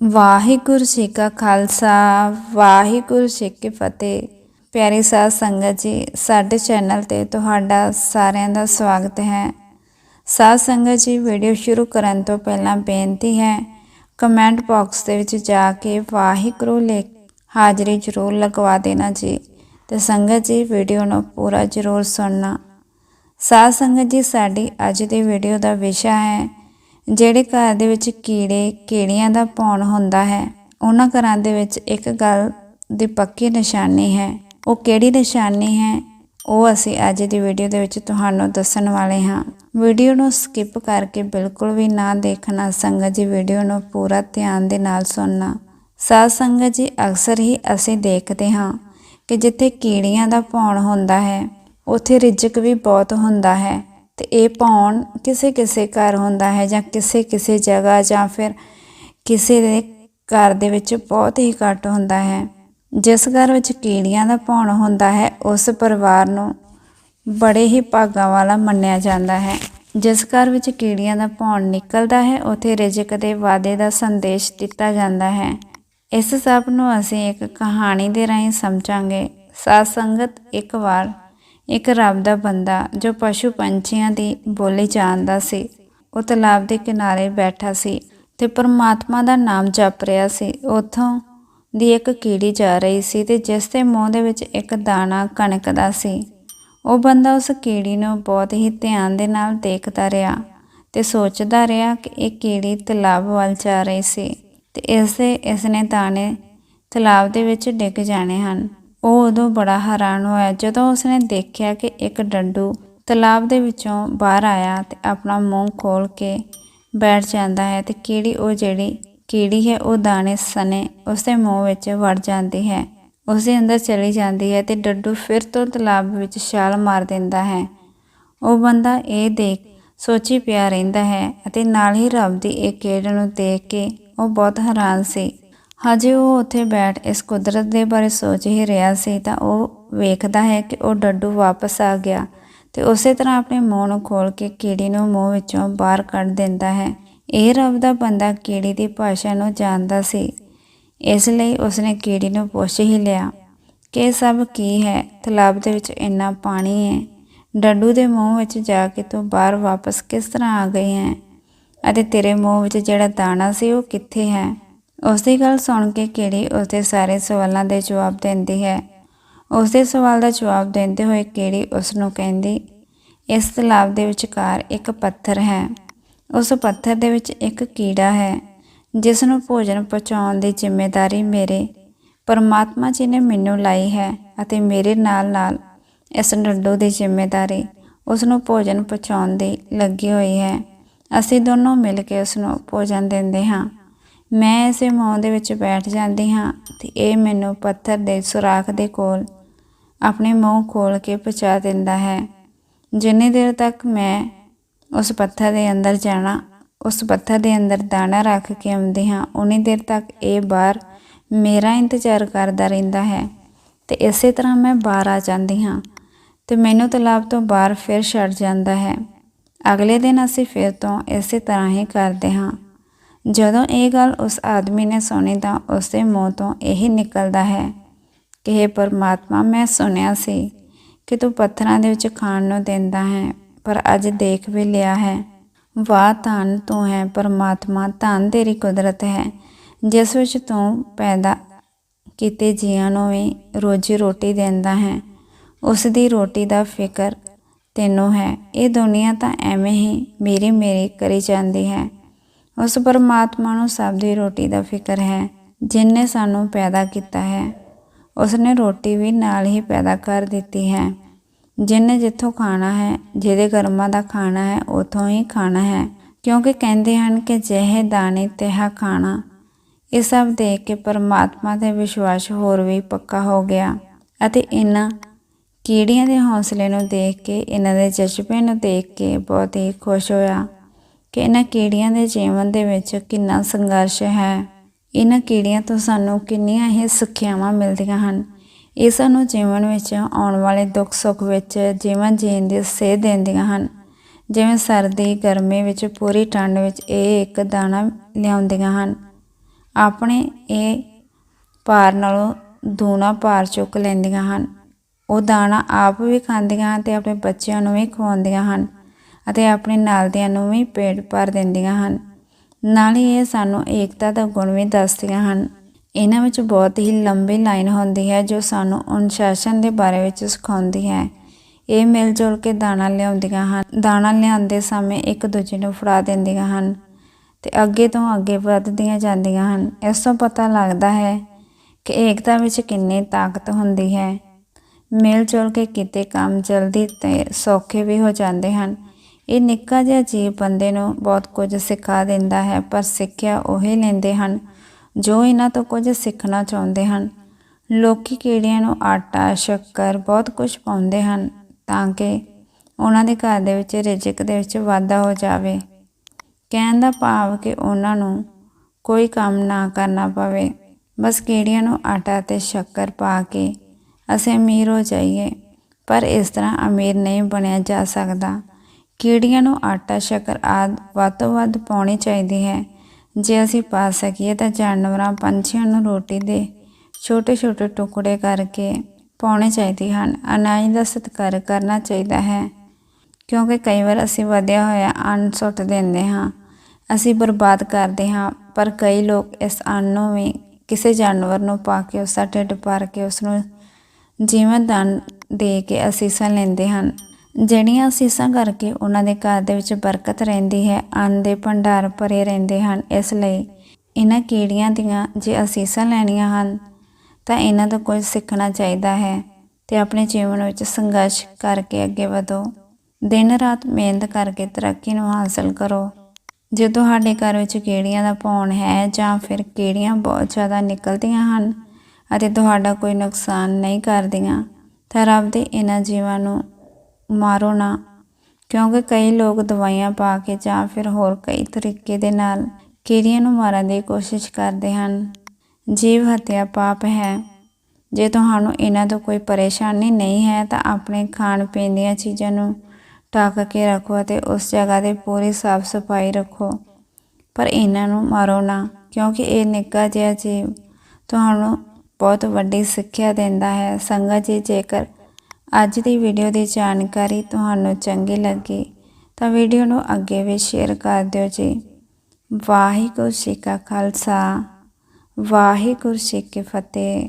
ਵਾਹਿਗੁਰੂ ਜੀ ਕਾ ਖਾਲਸਾ, ਵਾਹਿਗੁਰੂ ਜੀ ਕੀ ਫਤਿਹ। ਪਿਆਰੀ ਸਾਧ ਸੰਗਤ ਜੀ, ਸਾਡੇ ਚੈਨਲ ਤੇ ਤੁਹਾਡਾ ਸਾਰਿਆਂ ਦਾ ਸਵਾਗਤ ਹੈ। ਸਾਧ ਸੰਗਤ ਜੀ, ਵੀਡੀਓ ਸ਼ੁਰੂ ਕਰਨ ਤੋਂ ਪਹਿਲਾਂ ਬੇਨਤੀ ਹੈ, ਕਮੈਂਟ ਬਾਕਸ ਦੇ ਵਿੱਚ ਜਾ ਕੇ ਵਾਹਿਗੁਰੂ ਲਿਖ ਹਾਜ਼ਰੀ ਜ਼ਰੂਰ ਲਗਵਾ ਦੇਣਾ ਜੀ ਤੇ ਸੰਗਤ ਜੀ, ਵੀਡੀਓ ਨੂੰ ਪੂਰਾ ਜ਼ਰੂਰ ਸੁਣਨਾ। ਸਾਧ ਸੰਗਤ ਜੀ, ਸਾਡੀ ਅੱਜ ਦੀ ਵੀਡੀਓ ਦਾ ਵਿਸ਼ਾ ਹੈ ਜਿਹੜੇ ਘਰ ਦੇ ਵਿੱਚ ਕੀੜੇ, ਕੀੜੀਆਂ ਦਾ ਪੌਣ ਹੁੰਦਾ ਹੈ, ਉਹਨਾਂ ਘਰਾਂ ਦੇ ਵਿੱਚ ਇੱਕ ਗੱਲ ਦੀ ਪੱਕੀ ਨਿਸ਼ਾਨੀ ਹੈ। ਉਹ ਕਿਹੜੀ ਨਿਸ਼ਾਨੀ ਹੈ? ਉਹ ਅਸੀਂ ਅੱਜ ਦੀ ਵੀਡੀਓ ਦੇ ਵਿੱਚ ਤੁਹਾਨੂੰ ਦੱਸਣ ਵਾਲੇ ਹਾਂ। ਵੀਡੀਓ ਨੂੰ ਸਕਿਪ ਕਰਕੇ ਬਿਲਕੁਲ ਵੀ ਨਾ ਦੇਖਣਾ, ਸੰਗਤ ਜੀ ਵੀਡੀਓ ਨੂੰ ਪੂਰਾ ਧਿਆਨ ਦੇ ਨਾਲ ਸੁਣਨਾ। ਸਾਧ ਸੰਗਤ ਜੀ, ਅਕਸਰ ਹੀ ਅਸੀਂ ਦੇਖਦੇ ਹਾਂ ਕਿ ਜਿੱਥੇ ਕੀੜੀਆਂ ਦਾ ਪੌਣ ਹੁੰਦਾ ਹੈ, ਉੱਥੇ ਰਿਜਕ ਵੀ ਬਹੁਤ ਹੁੰਦਾ ਹੈ। ਤੇ ਇਹ ਪੌਣ ਕਿਸੇ ਕਿਸੇ ਘਰ ਹੁੰਦਾ ਹੈ ਜਾਂ ਕਿਸੇ ਕਿਸੇ ਜਗ੍ਹਾ ਜਾਂ ਫਿਰ ਕਿਸੇ ਦੇ ਘਰ ਦੇ ਵਿੱਚ ਬਹੁਤ ਹੀ ਘੱਟ ਹੁੰਦਾ ਹੈ। ਜਿਸ ਘਰ ਵਿੱਚ ਕੀੜੀਆਂ ਦਾ ਪੌਣ ਹੁੰਦਾ ਹੈ, ਉਸ ਪਰਿਵਾਰ ਨੂੰ ਬੜੇ ਹੀ ਭਾਗਾਂ ਵਾਲਾ ਮੰਨਿਆ ਜਾਂਦਾ ਹੈ। ਜਿਸ ਘਰ ਵਿੱਚ ਕੀੜੀਆਂ ਦਾ ਪੌਣ ਨਿਕਲਦਾ ਹੈ, ਉਥੇ ਰਿਜਕ ਦੇ ਵਾਅਦੇ ਦਾ ਸੰਦੇਸ਼ ਦਿੱਤਾ ਜਾਂਦਾ ਹੈ। ਇਸ ਸਭ ਨੂੰ ਅਸੀਂ ਇੱਕ ਕਹਾਣੀ ਦੇ ਰਾਹੀਂ ਸਮਝਾਂਗੇ। ਸਾਧ ਸੰਗਤ ਇੱਕ ਵਾਰ ਇੱਕ ਰੱਬ ਦਾ ਬੰਦਾ ਜੋ ਪਸ਼ੂ ਪੰਛੀਆਂ ਦੀ ਬੋਲੀ ਜਾਣਦਾ ਸੀ ਉਹ ਤਲਾਬ ਦੇ ਕਿਨਾਰੇ ਬੈਠਾ ਸੀ ਤੇ ਪਰਮਾਤਮਾ ਦਾ ਨਾਮ ਜਪ ਰਿਹਾ ਸੀ। ਉਥੋਂ ਦੀ ਇੱਕ ਕੀੜੀ ਜਾ ਰਹੀ ਸੀ ਤੇ ਜਿਸ ਦੇ ਮੂੰਹ ਦੇ ਵਿੱਚ ਇੱਕ ਦਾਣਾ ਕਣਕ ਦਾ ਸੀ। ਉਹ ਬੰਦਾ ਉਸ ਕੀੜੀ ਨੂੰ ਬਹੁਤ ਹੀ ਧਿਆਨ ਦੇ ਨਾਲ ਦੇਖਦਾ ਰਿਹਾ ਤੇ ਸੋਚਦਾ ਰਿਹਾ ਕਿ ਇਹ ਕੀੜੀ ਤਲਾਬ ਵੱਲ ਜਾ ਰਹੀ ਸੀ ਤੇ ਇਸ ਦੇ, ਇਸ ਨੇ ਦਾਣੇ ਤਲਾਬ ਦੇ ਵਿੱਚ ਡਿੱਗ ਜਾਣੇ ਹਨ। ਉਹ ਉਦੋਂ ਬੜਾ ਹੈਰਾਨ ਹੋਇਆ ਜਦੋਂ ਉਸਨੇ ਦੇਖਿਆ ਕਿ ਇੱਕ ਡੰਡੂ ਤਲਾਬ ਦੇ ਵਿੱਚੋਂ ਬਾਹਰ ਆਇਆ ਤੇ ਆਪਣਾ ਮੂੰਹ ਖੋਲ ਕੇ ਬੈਠ ਜਾਂਦਾ ਹੈ ਤੇ ਕੀੜੀ ਉਹ ਜਿਹੜੀ ਕੀੜੀ ਹੈ, ਉਹ ਦਾਣੇ ਸਨੇ ਉਸਦੇ ਮੂੰਹ ਵਿੱਚ ਵੜ ਜਾਂਦੀ ਹੈ। ਉਸਦੇ ਅੰਦਰ ਚਲੀ ਜਾਂਦੀ ਹੈ ਤੇ ਡੱਡੂ ਫਿਰ ਤੋਂ ਤਲਾਬ ਵਿੱਚ ਛਾਲ ਮਾਰ ਦਿੰਦਾ ਹੈ। ਉਹ ਬੰਦਾ ਇਹ ਦੇਖ ਸੋਚੀ ਪਿਆ ਰਹਿੰਦਾ ਹੈ ਅਤੇ ਨਾਲ ਹੀ ਰੱਬ ਦੀ ਇਹ ਖੇਡ ਨੂੰ ਦੇਖ ਕੇ ਉਹ ਬਹੁਤ ਹੈਰਾਨ ਸੀ। ਹਜੇ ਉਹ ਉੱਥੇ ਬੈਠ ਇਸ ਕੁਦਰਤ ਦੇ ਬਾਰੇ ਸੋਚ ਹੀ ਰਿਹਾ ਸੀ ਤਾਂ ਉਹ ਵੇਖਦਾ ਹੈ ਕਿ ਉਹ ਡੱਡੂ ਵਾਪਸ ਆ ਗਿਆ ਤੇ ਉਸੇ ਤਰ੍ਹਾਂ ਆਪਣੇ ਮੂੰਹ ਨੂੰ ਖੋਲ ਕੇ ਕੀੜੀ ਨੂੰ ਮੂੰਹ ਵਿੱਚੋਂ ਬਾਹਰ ਕੱਢ ਦਿੰਦਾ ਹੈ। ਇਹ ਰੱਬ ਦਾ ਬੰਦਾ ਕੀੜੀ ਦੀ ਭਾਸ਼ਾ ਨੂੰ ਜਾਣਦਾ ਸੀ। ਇਸ ਲਈ ਉਸਨੇ ਕੀੜੀ ਨੂੰ ਪੁੱਛ ਹੀ ਲਿਆ ਕਿ ਇਹ ਸਭ ਕੀ ਹੈ? ਤਲਾਬ ਦੇ ਵਿੱਚ ਇੰਨਾ ਪਾਣੀ ਹੈ। ਡੱਡੂ ਦੇ ਮੂੰਹ ਵਿੱਚ ਜਾ ਕੇ ਤੂੰ ਬਾਹਰ ਵਾਪਸ ਕਿਸ ਤਰ੍ਹਾਂ ਆ ਗਈ ਹੈ? ਅਤੇ ਤੇਰੇ ਮੂੰਹ ਵਿੱਚ ਜਿਹੜਾ ਦਾਣਾ ਸੀ ਉਹ ਕਿੱਥੇ ਹੈ? ਉਸ ਦੀ ਗੱਲ ਸੁਣ ਕੇ ਕੀੜੀ ਉਸਦੇ ਸਾਰੇ ਸਵਾਲਾਂ ਦੇ ਜਵਾਬ ਦਿੰਦੀ ਹੈ? ਉਸ ਦੇ ਸਵਾਲ ਦਾ ਜਵਾਬ ਦਿੰਦੇ ਹੋਏ ਕਿਹੜੀ ਉਸ ਨੂੰ ਕਹਿੰਦੀ, ਇਸ ਤਲਾਬ ਦੇ ਵਿਚਕਾਰ ਇੱਕ ਪੱਥਰ ਹੈ। ਉਸ ਪੱਥਰ ਦੇ ਵਿੱਚ ਇੱਕ ਕੀੜਾ ਹੈ ਜਿਸ ਨੂੰ ਭੋਜਨ ਪਹੁੰਚਾਉਣ ਦੀ ਜ਼ਿੰਮੇਵਾਰੀ ਮੇਰੇ ਪਰਮਾਤਮਾ ਜੀ ਨੇ ਮੈਨੂੰ ਲਾਈ ਹੈ ਅਤੇ ਮੇਰੇ ਨਾਲ ਨਾਲ ਇਸ ਡੱਡੂ ਦੀ ਜ਼ਿੰਮੇਵਾਰੀ ਉਸ ਨੂੰ ਭੋਜਨ ਪਹੁੰਚਾਉਣ ਦੀ ਲੱਗੀ ਹੋਈ ਹੈ। ਅਸੀਂ ਦੋਨੋਂ ਮਿਲ ਕੇ ਉਸ ਨੂੰ ਭੋਜਨ ਦਿੰਦੇ ਹਾਂ। ਮੈਂ ਇਸੇ ਮੌਂ ਦੇ ਵਿੱਚ ਬੈਠ ਜਾਂਦੀ ਹਾਂ ਤੇ ਇਹ ਮੈਨੂੰ ਪੱਥਰ ਦੇ ਸੁਰਾਖ ਦੇ ਕੋਲ, ਆਪਣੇ ਮੂੰਹ ਖੋਲ ਕੇ ਪਹੁੰਚਾ ਦਿੰਦਾ ਹੈ। ਜਿੰਨੀ ਦੇਰ ਤੱਕ ਮੈਂ ਉਸ ਪੱਥਰ ਦੇ ਅੰਦਰ ਜਾਣਾ, ਉਸ ਪੱਥਰ ਦੇ ਅੰਦਰ ਦਾਣਾ ਰੱਖ ਕੇ ਆਉਂਦੀ ਹਾਂ ਉਨੀ ਦੇਰ ਤੱਕ ਇਹ ਬਾਹਰ ਮੇਰਾ ਇੰਤਜ਼ਾਰ ਕਰਦਾ ਰਹਿੰਦਾ ਹੈ। ਤੇ ਇਸੇ ਤਰ੍ਹਾਂ ਮੈਂ ਬਾਹਰ ਆ ਜਾਂਦੀ ਹਾਂ ਤੇ ਮੈਨੂੰ ਤਲਾਬ ਤੋਂ ਬਾਹਰ ਫਿਰ ਛੱਡ ਜਾਂਦਾ ਹੈ। ਅਗਲੇ ਦਿਨ ਅਸੀਂ ਫਿਰ ਤੋਂ ਇਸੇ ਤਰ੍ਹਾਂ ਹੀ ਕਰਦੇ ਹਾਂ। ਜਦੋਂ ਇਹ ਗੱਲ ਉਸ ਆਦਮੀ ਨੇ ਸੁਣੀ ਤਾਂ ਉਸ ਦੇ ਮੂੰਹ ਤੋਂ ਇਹੀ ਨਿਕਲਦਾ ਹੈ ਕਿ ਇਹ ਪਰਮਾਤਮਾ, ਮੈਂ ਸੁਣਿਆ ਸੀ ਕਿ ਤੂੰ ਪੱਥਰਾਂ ਦੇ ਵਿੱਚ ਖਾਣ ਨੂੰ ਦਿੰਦਾ ਹੈ, ਪਰ ਅੱਜ ਦੇਖ ਵੀ ਲਿਆ ਹੈ। ਵਾਹ, ਧੰਨ ਤੂੰ ਹੈ ਪਰਮਾਤਮਾ, ਧੰਨ ਤੇਰੀ ਕੁਦਰਤ ਹੈ, ਜਿਸ ਵਿੱਚ ਤੂੰ ਪੈਦਾ ਕੀਤੇ ਜੀਆਂ ਨੂੰ ਵੀ ਰੋਜੀ ਰੋਟੀ ਦਿੰਦਾ ਹੈ। ਉਸ ਦੀ ਰੋਟੀ ਦਾ ਫਿਕਰ ਤੈਨੂੰ ਹੈ। ਇਹ ਦੁਨੀਆ ਤਾਂ ਐਵੇਂ ਹੀ ਮੇਰੀ ਮੇਰੀ ਕਰੀ ਜਾਂਦੀ ਹੈ। ਉਸ ਪਰਮਾਤਮਾ ਨੂੰ ਸਭ ਦੀ ਰੋਟੀ ਦਾ ਫਿਕਰ ਹੈ, ਜਿਨੇ ਸਾਨੂੰ ਪੈਦਾ ਕੀਤਾ ਹੈ। ਉਸ ਨੇ ਰੋਟੀ ਵੀ ਨਾਲ ਹੀ ਪੈਦਾ ਕਰ ਦਿੱਤੀ ਹੈ। ਜਿਨੇ ਜਿੱਥੋਂ ਖਾਣਾ ਹੈ, ਜਿਹਦੇ ਕਰਮਾਂ ਦਾ ਖਾਣਾ ਹੈ, ਉਥੋਂ ਹੀ ਖਾਣਾ ਹੈ। ਕਿਉਂਕਿ ਕਹਿੰਦੇ ਹਨ ਕਿ ਜਿਹੇ ਦਾਣੇ ਤੇਹਾ ਖਾਣਾ। ਇਹ ਸਭ ਦੇਖ ਕੇ ਪਰਮਾਤਮਾ ਤੇ ਵਿਸ਼ਵਾਸ ਹੋਰ ਵੀ ਪੱਕਾ ਹੋ ਗਿਆ ਅਤੇ ਇਹਨਾਂ ਕੀੜੀਆਂ ਦੇ ਹੌਸਲੇ ਨੂੰ ਦੇਖ ਕੇ ਇਹਨਾਂ ਦੇ ਜਜ਼ਬੇ ਨੂੰ ਦੇਖ ਕੇ ਬਹੁਤ ਹੀ ਖੁਸ਼ ਹੋਇਆ। ਕਿ ਇਹਨਾਂ ਕੀੜੀਆਂ ਦੇ ਜੀਵਨ ਦੇ ਵਿੱਚ ਕਿੰਨਾ ਸੰਘਰਸ਼ ਹੈ। ਇਹਨਾਂ ਕੀੜੀਆਂ ਤੋਂ ਸਾਨੂੰ ਕਿੰਨੀਆਂ ਹੀ ਸਿੱਖਿਆਵਾਂ ਮਿਲਦੀਆਂ ਹਨ। ਇਹ ਸਾਨੂੰ ਜੀਵਨ ਵਿੱਚ ਆਉਣ ਵਾਲੇ ਦੁੱਖ ਸੁੱਖ ਵਿੱਚ ਜੀਵਨ ਜੀਣ ਦੀ ਸੇਧ ਦਿੰਦੀਆਂ ਹਨ। ਜਿਵੇਂ ਸਰਦੀ, ਗਰਮੀ ਵਿੱਚ ਪੂਰੀ ਠੰਡ ਵਿੱਚ ਇਹ ਇੱਕ ਦਾਣਾ ਲਿਆਉਂਦੀਆਂ ਹਨ। ਆਪਣੇ ਇਹ ਭਾਰ ਨਾਲੋਂ ਦੂਣਾ ਭਾਰ ਚੁੱਕ ਲੈਂਦੀਆਂ ਹਨ। ਉਹ ਦਾਣਾ ਆਪ ਵੀ ਖਾਂਦੀਆਂ ਹਨ ਤੇ ਆਪਣੇ ਬੱਚਿਆਂ ਨੂੰ ਵੀ ਖਵਾਉਂਦੀਆਂ ਹਨ। ਅਤੇ ਆਪਣੇ ਨਾਲ ਦਿਆਂ ਨੂੰ ਵੀ ਪੇਟ ਭਰ ਦਿੰਦੀਆਂ ਹਨ। ਨਾਲ ਹੀ ਇਹ ਸਾਨੂੰ ਏਕਤਾ ਦਾ ਗੁਣ ਵੀ ਦੱਸਦੀਆਂ ਹਨ। ਇਹਨਾਂ ਵਿੱਚ ਬਹੁਤ ਹੀ ਲੰਬੀ ਲਾਈਨ ਹੁੰਦੀ ਹੈ ਜੋ ਸਾਨੂੰ ਅਨੁਸ਼ਾਸਨ ਦੇ ਬਾਰੇ ਵਿੱਚ ਸਿਖਾਉਂਦੀ ਹੈ। ਇਹ ਮਿਲ ਜੁਲ ਕੇ ਦਾਣਾ ਲਿਆਉਂਦੀਆਂ ਹਨ। ਦਾਣਾ ਲਿਆਉਂਦੇ ਸਮੇਂ ਇੱਕ ਦੂਜੇ ਨੂੰ ਫੜਾ ਦਿੰਦੀਆਂ ਹਨ ਤੇ ਅੱਗੇ ਤੋਂ ਅੱਗੇ ਵੱਧਦੀਆਂ ਜਾਂਦੀਆਂ ਹਨ। ਇਸ ਤੋਂ ਪਤਾ ਲੱਗਦਾ ਹੈ ਕਿ ਏਕਤਾ ਵਿੱਚ ਕਿੰਨੀ ਤਾਕਤ ਹੁੰਦੀ ਹੈ। ਮਿਲ ਜੁਲ ਕੇ ਕੀਤੇ ਕੰਮ ਜਲਦੀ ਤੇ ਸੌਖੇ ਵੀ ਹੋ ਜਾਂਦੇ ਹਨ। ਇਹ ਨਿੱਕਾ ਜਿਹਾ ਜੀਵ ਬੰਦੇ ਨੂੰ ਬਹੁਤ ਕੁਝ ਸਿਖਾ ਦਿੰਦਾ ਹੈ, ਪਰ ਸਿੱਖਿਆ ਉਹੀ ਲੈਂਦੇ ਹਨ, ਜੋ ਇਹਨਾਂ ਤੋਂ ਕੁਝ ਸਿੱਖਣਾ ਚਾਹੁੰਦੇ ਹਨ। ਲੋਕੀ ਕੀੜਿਆਂ ਨੂੰ ਆਟਾ, ਸ਼ੱਕਰ ਬਹੁਤ ਕੁਝ ਪਾਉਂਦੇ ਹਨ ਤਾਂ ਕਿ ਉਹਨਾਂ ਦੇ ਘਰ ਦੇ ਵਿੱਚ ਰਿਜ਼ਕ ਦੇ ਵਿੱਚ ਵਾਧਾ ਹੋ ਜਾਵੇ। ਕਹਿਣ ਦਾ ਭਾਵ ਕਿ ਉਹਨਾਂ ਨੂੰ ਕੋਈ ਕੰਮ ਨਾ ਕਰਨਾ ਪਵੇ। ਬਸ ਕੀੜੀਆਂ ਨੂੰ ਆਟਾ ਤੇ ਸ਼ੱਕਰ ਪਾ ਕੇ ਅਸੀਂ ਅਮੀਰ ਹੋ ਜਾਈਏ, ਪਰ ਇਸ ਤਰ੍ਹਾਂ ਅਮੀਰ ਨਹੀਂ ਬਣਿਆ ਜਾ ਸਕਦਾ। ਕੀੜੀਆਂ ਨੂੰ ਆਟਾ, ਸ਼ੱਕਰ ਆਦਿ ਵੱਧ ਤੋਂ ਵੱਧ ਪਾਉਣੀ ਚਾਹੀਦੀ ਹੈ। ਜੇ ਅਸੀਂ ਪਾ ਸਕੀਏ ਤਾਂ ਜਾਨਵਰਾਂ, ਪੰਛੀਆਂ ਨੂੰ ਰੋਟੀ ਦੇ ਛੋਟੇ ਛੋਟੇ ਟੁਕੜੇ ਕਰਕੇ ਪਾਉਣੇ ਚਾਹੀਦੇ ਹਨ। ਅਨਾਜ ਦਾ ਸਤਿਕਾਰ ਕਰਨਾ ਚਾਹੀਦਾ ਹੈ, ਕਿਉਂਕਿ ਕਈ ਵਾਰ ਅਸੀਂ ਵਧਿਆ ਹੋਇਆ ਅੰਨ ਸੁੱਟ ਦਿੰਦੇ ਹਾਂ। ਅਸੀਂ ਬਰਬਾਦ ਕਰਦੇ ਹਾਂ, ਪਰ ਕਈ ਲੋਕ ਇਸ ਅੰਨ ਨੂੰ ਵੀ ਕਿਸੇ ਜਾਨਵਰ ਨੂੰ ਪਾ ਕੇ ਉਸ ਦਾ ਢਿੱਡ ਭਰ ਕੇ ਉਸ ਨੂੰ ਜੀਵਨ ਦਾਨ ਦੇ ਕੇ ਅਸੀਸਾਂ ਲੈਂਦੇ ਹਨ। ਜਿਹੜੀਆਂ ਅਸੀਸਾਂ ਕਰਕੇ ਉਹਨਾਂ ਦੇ ਘਰ ਦੇ ਵਿੱਚ ਬਰਕਤ ਰਹਿੰਦੀ ਹੈ, ਅੰਨ ਦੇ ਭੰਡਾਰ ਭਰੇ ਰਹਿੰਦੇ ਹਨ, ਇਸ ਲਈ ਇਹਨਾਂ ਕੀੜੀਆਂ ਦੀਆਂ ਜੇ ਅਸੀਸਾਂ ਲੈਣੀਆਂ ਹਨ, ਤਾਂ ਇਹਨਾਂ ਤੋਂ ਕੁਝ ਸਿੱਖਣਾ ਚਾਹੀਦਾ ਹੈ ਤੇ ਆਪਣੇ ਜੀਵਨ ਵਿੱਚ ਸੰਘਰਸ਼ ਕਰਕੇ ਅੱਗੇ ਵਧੋ। ਦਿਨ ਰਾਤ ਮਿਹਨਤ ਕਰਕੇ ਤਰੱਕੀ ਨੂੰ ਹਾਸਲ ਕਰੋ। ਜੇ ਤੁਹਾਡੇ ਘਰ ਵਿੱਚ ਕੀੜੀਆਂ ਦਾ ਭੌਣ ਹੈ ਜਾਂ ਫਿਰ ਕੀੜੀਆਂ ਬਹੁਤ ਜ਼ਿਆਦਾ ਨਿਕਲਦੀਆਂ ਹਨ ਅਤੇ ਤੁਹਾਡਾ ਕੋਈ ਨੁਕਸਾਨ ਨਹੀਂ ਕਰਦੀਆਂ, ਤਾਂ ਰੱਬ ਦੇ ਇਹਨਾਂ ਜੀਵਾਂ ਨੂੰ ਮਾਰੋ ਨਾ, ਕਿਉਂਕਿ ਕਈ ਲੋਕ ਦਵਾਈਆਂ ਪਾ ਕੇ ਜਾਂ ਫਿਰ ਹੋਰ ਕਈ ਤਰੀਕੇ ਦੇ ਨਾਲ ਕੀੜੀਆਂ ਨੂੰ ਮਾਰਨ ਦੀ ਕੋਸ਼ਿਸ਼ ਕਰਦੇ ਹਨ। ਜੀਵ ਹੱਤਿਆ ਪਾਪ ਹੈ। ਜੇ ਤੁਹਾਨੂੰ ਇਹਨਾਂ ਤੋਂ ਕੋਈ ਪਰੇਸ਼ਾਨੀ ਨਹੀਂ ਹੈ, ਤਾਂ ਆਪਣੇ ਖਾਣ ਪੀਣ ਦੀਆਂ ਚੀਜ਼ਾਂ ਨੂੰ ਢੱਕ ਕੇ ਰੱਖੋ ਅਤੇ ਉਸ ਜਗ੍ਹਾ ਤੇ ਪੂਰੀ ਸਾਫ਼ ਸਫ਼ਾਈ ਰੱਖੋ। ਪਰ ਇਹਨਾਂ ਨੂੰ ਮਾਰੋ ਨਾ, ਕਿਉਂਕਿ ਇਹ ਨਿੱਕਾ ਜਿਹਾ ਜੀਵ ਤੁਹਾਨੂੰ ਬਹੁਤ ਵੱਡੀ ਸਿੱਖਿਆ ਦਿੰਦਾ ਹੈ। ਸੰਗਤ ਜੀ, ਜੇਕਰ ਅੱਜ ਦੀ ਵੀਡੀਓ ਦੀ ਜਾਣਕਾਰੀ ਤੁਹਾਨੂੰ ਚੰਗੀ ਲੱਗੀ ਤਾਂ ਵੀਡੀਓ ਨੂੰ ਅੱਗੇ ਵੀ ਸ਼ੇਅਰ ਕਰ ਦਿਓ ਜੀ। ਵਾਹਿਗੁਰੂ ਜੀ ਕਾ ਖਾਲਸਾ, ਵਾਹਿਗੁਰੂ ਜੀ ਕੀ ਫਤਿਹ।